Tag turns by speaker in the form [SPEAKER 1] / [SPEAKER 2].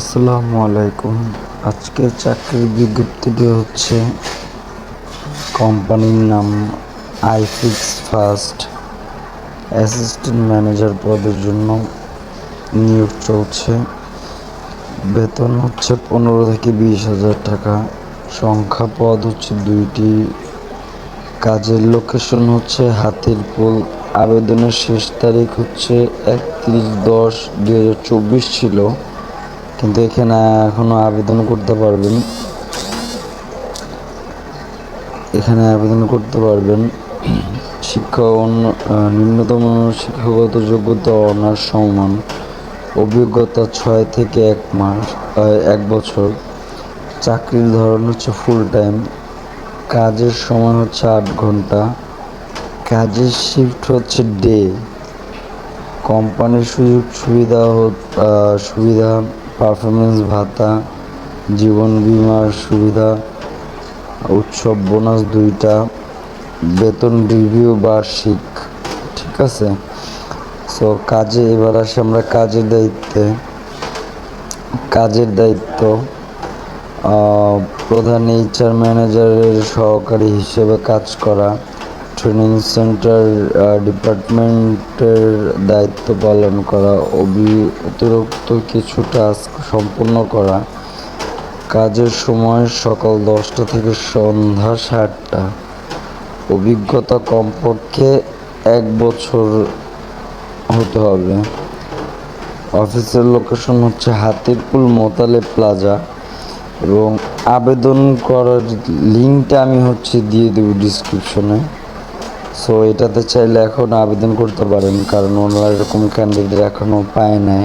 [SPEAKER 1] আসসালামু আলাইকুম। আজকের চাকরির বিজ্ঞপ্তিটি হচ্ছে কোম্পানির নাম আইফিক্স ফার্স্ট অ্যাসিস্ট্যান্ট ম্যানেজার পদের জন্য নিয়োগ চলছে। বেতন হচ্ছে পনেরো থেকে বিশ হাজার টাকা। সংখ্যা পদ হচ্ছে দুইটি। কাজের লোকেশন হচ্ছে হাতিরপুল। আবেদনের শেষ তারিখ হচ্ছে একত্রিশ দশ চব্বিশ ছিল। কিন্তু এখানে এখনও আবেদন করতে পারবেন। এখানে আবেদন করতে পারবেন। শিক্ষা নিম্নতম শিক্ষাগত যোগ্যতা অনার্স সমান অভিজ্ঞতা ছয় থেকে এক মাস এক বছর। চাকরির ধরন হচ্ছে ফুল টাইম কাজের সময় হচ্ছে আট ঘণ্টা। কাজের শিফট হচ্ছে ডে কোম্পানির সুযোগ সুবিধা সুবিধা পারফরমেন্স, ভাতা, জীবন বিমার সুবিধা, উৎসব বোনাস দুইটা, বেতন রিভিউ বার্ষিক, ঠিক আছে? সো কাজে এবার আসে আমরা কাজের দায়িত্বে। কাজের দায়িত্ব প্রধান এইচআর ম্যানেজারের সহকারী হিসেবে কাজ করা। ট্রেনিং সেন্টার ডিপার্টমেন্টের দায়িত্ব পালন করা অবি- অতিরিক্ত কিছু টাস্ক সম্পূর্ণ করা। কাজের সময় সকাল দশটা থেকে সন্ধ্যা সাতটা। অভিজ্ঞতা কমপক্ষে এক বছর হতে হবে। অফিসের লোকেশন হচ্ছে হাতিরপুল মোতালে প্লাজা এবং আবেদন করার লিঙ্কটা আমি হচ্ছে দিয়ে দেবো ডিসক্রিপশনে সো এটাতে চাইলে এখন আবেদন করতে পারেন কারণ ওনারা এরকম ক্যান্ডিডেট এখনও পায় নাই